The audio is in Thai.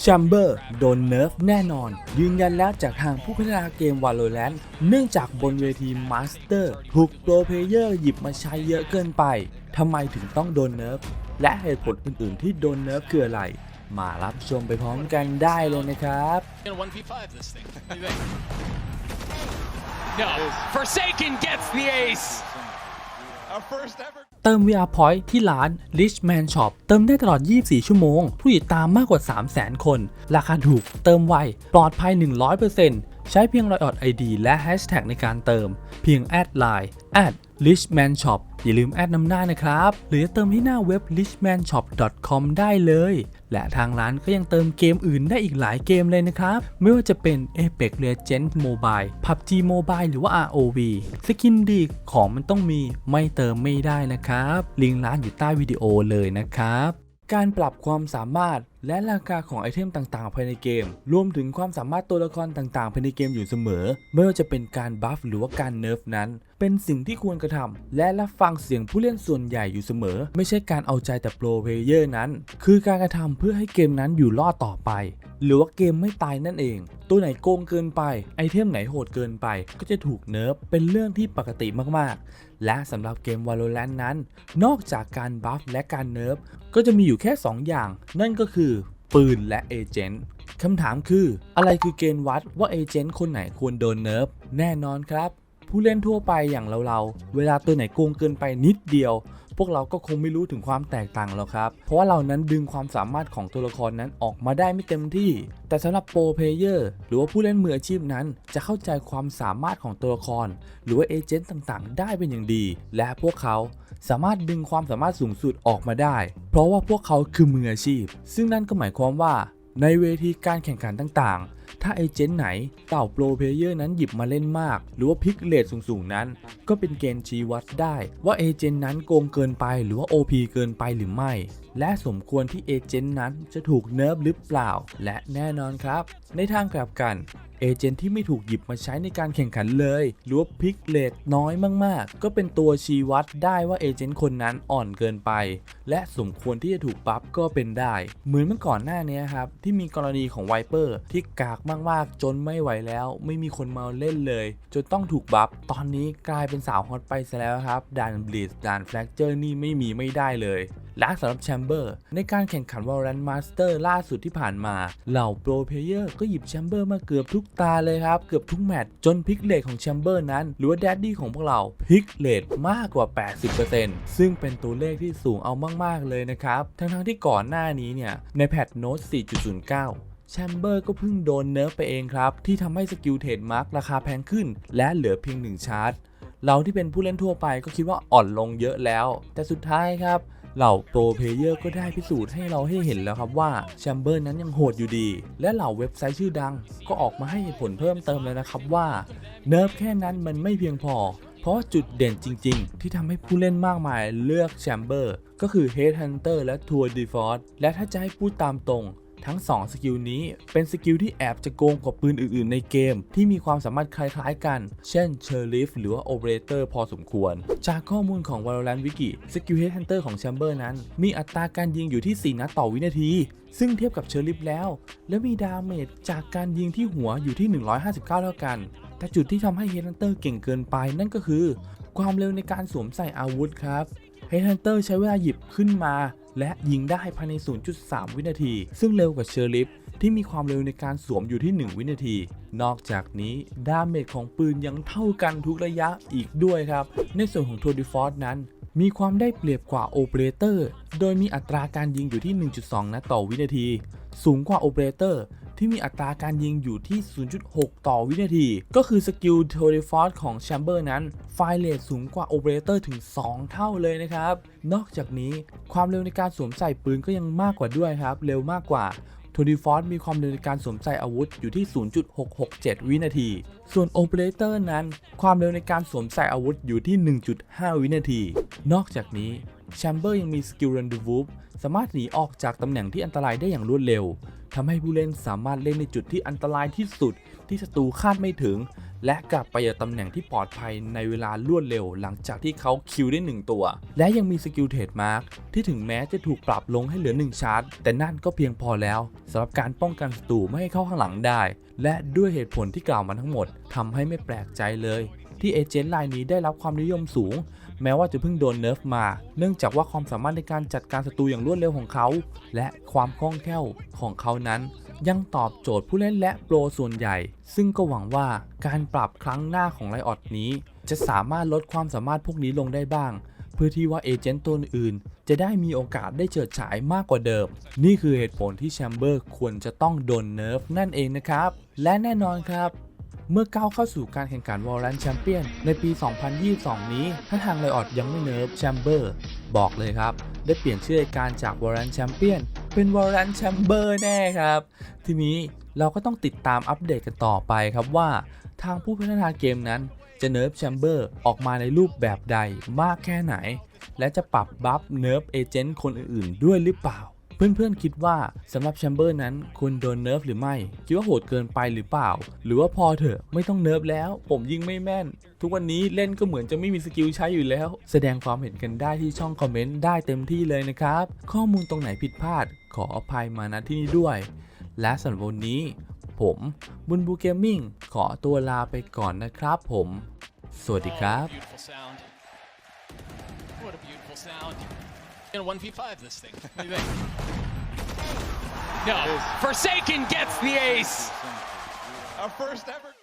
แชมเบอร์โดนเนิร์ฟแน่นอน ยืนยันแล้วจากทางผู้พัฒนาเกม Valorant เนื่องจากบนเวทีมาสเตอร์ถูกโปรเพลเยอร์หยิบมาใช้เยอะเกินไปทำไมถึงต้องโดนเนิร์ฟ และเหตุผลอื่นๆ ที่โดนเนิร์ฟคืออะไร มารับชมไปพร้อมกันได้เลยนะครับ gonna 1v5 this thing. What do you think? No. Forsaken gets the ace. Our first ever เติม VR Point ที่ร้าน Richman Shop เติมได้ตลอด 24 ชั่วโมง ผู้ติดตามมากกว่า 300,000 คน ราคาถูก เติมไว ปลอดภัย 100%ใช้เพียงรอยออด ID และ Hashtag ในการเติม เพียงแอดไลน์ Richman Shop อย่าลืมแอดนำหน้านะครับ หรือจะเติมที่หน้าเว็บ richmanshop.com ได้เลย และทางร้านก็ยังเติมเกมอื่นได้อีกหลายเกมเลยนะครับ ไม่ว่าจะเป็น Apex Legends Mobile PUBG Mobile หรือว่า ROV สกินดีของมันต้องมีไม่เติมไม่ได้นะครับ ลิงก์ร้านอยู่ใต้วิดีโอเลยนะครับ การปรับความสามารถ และราคาของไอเทมต่างๆ ภายในเกม รวมถึงความสามารถตัวละครต่างๆ ภายในเกมอยู่เสมอ ไม่ว่าจะเป็นการบัฟหรือว่าการเนิร์ฟนั้น เป็นสิ่งที่ควรกระทำและรับฟังเสียงผู้เล่นส่วนใหญ่อยู่เสมอ ไม่ใช่การเอาใจแต่โปรเพลเยอร์นั้น คือการกระทำเพื่อให้เกมนั้นอยู่รอดต่อไป หรือว่าเกมไม่ตายนั่นเอง ตัวไหนโกงเกินไป ไอเทมไหนโหดเกินไป ก็จะถูกเนิร์ฟเป็นเรื่องที่ปกติมากๆ และสำหรับเกม Valorant นั้น นอกจากการบัฟและการเนิร์ฟก็จะมีอยู่แค่ 2 อย่าง นั่นก็คือ ปืนและเอเจนต์คำถามคือ อะไรคือเกณฑ์วัดว่าเอเจนต์คนไหนควรโดนเนิร์ฟแน่นอนครับ ผู้เล่นทั่วไปอย่างเราๆ เวลาตัวไหนโกงเกินไปนิดเดียว พวกเราก็คงไม่รู้ถึงความแตกต่างหรอกครับ เพราะว่าเรานั้นดึงความสามารถของตัวละครนั้นออกมาได้ไม่เต็มที่ แต่สำหรับโปรเพลเยอร์หรือว่าผู้เล่นมืออาชีพนั้น จะเข้าใจความสามารถของตัวละคร หรือว่าเอเจนต์ต่างๆ ได้เป็นอย่างดี และพวกเขา สามารถดึงความสามารถสูงสุดออกมาได้ เพราะว่าพวกเขาคือมืออาชีพ ซึ่งนั่นก็หมายความว่า ในเวทีการแข่งขันต่างๆ ถ้าเอเจนต์ไหนเต่าโปรเพลเยอร์นั้นหยิบมาเล่นมาก หรือว่าพิกเลทสูงๆ นั้น ก็เป็นเกณฑ์ชี้วัดได้ ว่าเอเจนต์นั้นโกงเกินไปหรือว่า OP เกินไปหรือไม่ และสมควรที่เอเจนต์นั้นจะถูกเนิร์ฟหรือเปล่า และแน่นอนครับ ในทางกลับกัน เอเจนต์ที่ไม่ถูกหยิบมาใช้ในการแข่งขันเลยหรือว่าพิกเลทน้อยมากๆ ก็เป็นตัวชี้วัดได้ว่าเอเจนต์คนนั้นอ่อนเกินไป และสมควรที่จะถูกปรับก็เป็นได้ เหมือนเมื่อก่อนหน้านี้ครับ ที่มีกรณีของไวเปอร์ที่กากมากๆ จนไม่ไหวแล้ว ไม่มีคนมาเล่นเลย จนต้องถูกบัฟตอนนี้กลายเป็นสาวฮอตไปซะแล้วครับด่านบลิสด่านแฟลกเจอร์นี่ไม่มีไม่ได้เลย และสำหรับแชมเบอร์ในการแข่งขัน Valorant Master ล่าสุดที่ผ่านมา เหล่าโปรเพลเยอร์ก็หยิบแชมเบอร์มาเกือบทุกตาเลยครับ เกือบทุกแมตช์จนพิกเลทของแชมเบอร์นั้น หรือว่าแดดดี้ของพวกเราพิกเลทมากกว่า 80%ซึ่งเป็นตัวเลขที่สูงเอามาก ๆ เลยนะครับ ทั้งๆที่ก่อนหน้านี้เนี่ย ในแพทโน้ต 4.09แชมเบอร์ก็เพิ่งโดนเนิร์ฟไปเองครับ ที่ทำให้สกิลเทรดมาร์กราคาแพงขึ้น และเหลือเพียง 1 ชาร์จเราที่เป็นผู้เล่นทั่วไปก็คิดว่าอ่อนลงเยอะแล้ว แต่สุดท้ายครับ เหล่าโปรเพเยอร์ก็ได้พิสูจน์ให้เราให้เห็นแล้วครับว่าแชมเบอร์นั้นยังโหดอยู่ดี และเหล่าเว็บไซต์ชื่อดัง ก็ออกมาให้เหตุผลเพิ่มเติมแล้วนะครับว่าเนิร์ฟแค่นั้นมันไม่เพียงพอ เพราะจุดเด่นจริง ๆ ที่ทำให้ผู้เล่นมากมายเลือกแชมเบอร์ก็คือ Headhunter และ Tour de Force และถ้าจะให้พูดตามตรง ทั้ง 2 สกิลนี้เป็นสกิลที่แอบจะโกงกว่าปืนอื่นๆ ในเกม ที่มีความสามารถคล้ายๆกัน เช่น s h e r i f หรือว่า Operator พอสมควร จากข้อมูลของ Valorant Wiki สกิล Headhunter ของ Chamber นั้น มีอัตราการยิงอยู่ที่ 4 นัดต่อวินาที ซึ่งเทียบกับ s h e r i f แล้ว และมีดาเมจจากการยิงที่หัวอยู่ที่ 159 เท่ากัน แต่จุดที่ทำให้ Headhunter เก่งเกินไปนั่นก็คือ ความเร็วในการสวมใส่อาวุธครับ Headhunter ใช้เวลาหยิบขึ้นมา และยิงได้ภายใน 0.3 วินาที ซึ่งเร็วกว่าเชอร์ลิฟที่มีความเร็วในการสวมอยู่ที่ 1 วินาที นอกจากนี้ดาเมจของปืนยังเท่ากันทุกระยะอีกด้วยครับ ในส่วนของ Tour de Force นั้น มีความได้เปรียบกว่าโอเปอเรเตอร์ โดยมีอัตราการยิงอยู่ที่ 1.2 นัดต่อวินาที สูงกว่า Operator ที่มีอัตราการยิงอยู่ที่ 0.6 ต่อวินาที ก็คือสกิล t o r e f o r c e ของ Chamber นั้น ไฟเลทสูงกว่า Operator ถึง 2 เท่าเลยนะครับ นอกจากนี้ความเร็วในการสวมใส่ปืนก็ยังมากกว่าด้วยครับ เร็วมากกว่า t o r e f o r c e มีความเร็วในการสวมใส่อาวุธอยู่ที่ 0.667 วินาที ส่วน Operator นั้น ความเร็วในการสวมใส่อาวุธอยู่ที่ 1.5 วินาที นอกจากนี้ Chamber ยังมีสกิล Rendezvous สามารถหนีออกจากตำแหน่งที่อันตรายได้อย่างรวดเร็วทำให้ผู้เล่นสามารถเล่นในจุดที่อันตรายที่สุดที่ศัตรูคาดไม่ถึง และกลับไปยังตำแหน่งที่ปลอดภัยในเวลารวดเร็ว หลังจากที่เขาคิวได้ 1 ตัว และยังมีสกิลเทรดมาร์กที่ถึงแม้จะถูกปรับลงให้เหลือ 1 ชาร์จ แต่นั่นก็เพียงพอแล้วสำหรับการป้องกันศัตรูไม่ให้เข้าข้างหลังได้ และด้วยเหตุผลที่กล่าวมาทั้งหมดทำให้ไม่แปลกใจเลย ที่เอเจนต์รายนี้ได้รับความนิยมสูง แม้ว่าจะเพิ่งโดนเนิร์ฟมา เนื่องจากว่าความสามารถในการจัดการศัตรูอย่างรวดเร็วของเขา และความคล่องแคล่วของเขานั้น ยังตอบโจทย์ผู้เล่นและโปรส่วนใหญ่ ซึ่งก็หวังว่าการปรับครั้งหน้าของไลออดนี้ จะสามารถลดความสามารถพวกนี้ลงได้บ้าง เพื่อที่ว่าเอเจนต์ตัวอื่นจะได้มีโอกาสได้เฉิดฉายมากกว่าเดิม นี่คือเหตุผลที่แชมเบอร์ควรจะต้องโดนเนิร์ฟนั่นเองนะครับ และแน่นอนครับ เมื่อก้าวเข้าสู่การแข่งขัน Valorant Champion ในปี 2022 นี้ ถ้าทางไลออดยังไม่เนิร์ฟแชมเบอร์บอกเลยครับ ได้เปลี่ยนชื่อรายการจาก Valorant Champion เป็น Valorant Chamber แน่ครับ ทีนี้เราก็ต้องติดตามอัปเดตกันต่อไปครับว่าทางผู้พัฒนาเกมนั้นจะเนิร์ฟแชมเบอร์ออกมาในรูปแบบใดมากแค่ไหน และจะปรับบัฟเนิร์ฟเอเจนต์คนอื่นๆ ด้วยหรือเปล่า เพื่อนๆคิดว่าสำหรับแชมเบอร์นั้นควรโดนเนิร์ฟหรือไม่ คิดว่าโหดเกินไปหรือเปล่า หรือว่าพอเถอะไม่ต้องเนิร์ฟแล้ว ผมยิงไม่แม่น ทุกวันนี้เล่นก็เหมือนจะไม่มีสกิลใช้อยู่แล้ว แสดงความเห็นกันได้ที่ช่องคอมเมนต์ได้เต็มที่เลยนะครับ ข้อมูลตรงไหนผิดพลาด ขออภัยมาณที่นี้ด้วย และสำหรับวันนี้ ผมบุญบูเกมมิ่งขอตัวลาไปก่อนนะครับผม สวัสดีครับ Oh, beautiful sound. What a beautiful sound. Gonna 1v5 this thing. What do you think? No. Forsaken gets the ace. Our first ever.